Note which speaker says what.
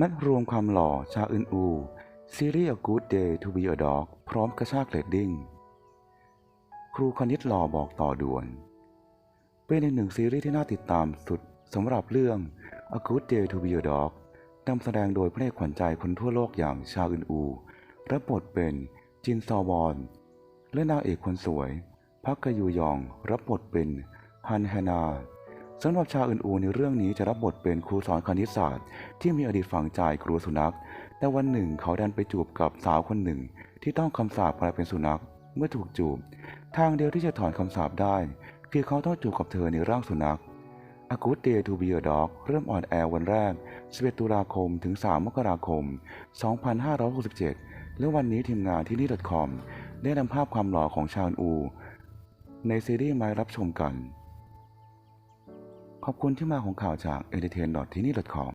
Speaker 1: นัดรวมความหล่อชาอึนอูซีรีส์ A Good Day to be a Dog พร้อมกระชากเรตติ้ง ครูคณิตหล่อบอกต่อด่วน เป็นอีกหนึ่งซีรีส์ที่น่าติดตามสุดสำหรับเรื่อง A Good Day to be a Dog นำแสดงโดยพระเอกขวัญใจคนทั่วโลกอย่างชาอึนอูรับบทเป็นจินซอวอน และนางเอกคนสวย พักกยูยองรับบทเป็นฮันแฮนา สำหรับชาอึนอูในเรื่องนี้จะรับบทเป็นครูสอนคณิตศาสตร์ ที่มีอดีตฝังใจครูสุนัข แต่วันหนึ่งเขาดันไปจูบกับสาวคนหนึ่ง ที่ต้องคำสาปกลายเป็นสุนัข เมื่อถูกจูบ ทางเดียวที่จะถอนคำสาปได้ คือเขาต้องจูบกับเธอในร่างสุนัข A Good Day to be a Dog เริ่มออนแอร์วันแรก 11 ตุลาคมถึง 3 มกราคม 2567 และวันนี้ทีมงานที่นี่ .com ได้นำภาพความหล่อของชาญอู ในซีรีส์มาให้รับชมกัน ขอบคุณที่มาของข่าวจาก entertain. ที่นี่ .com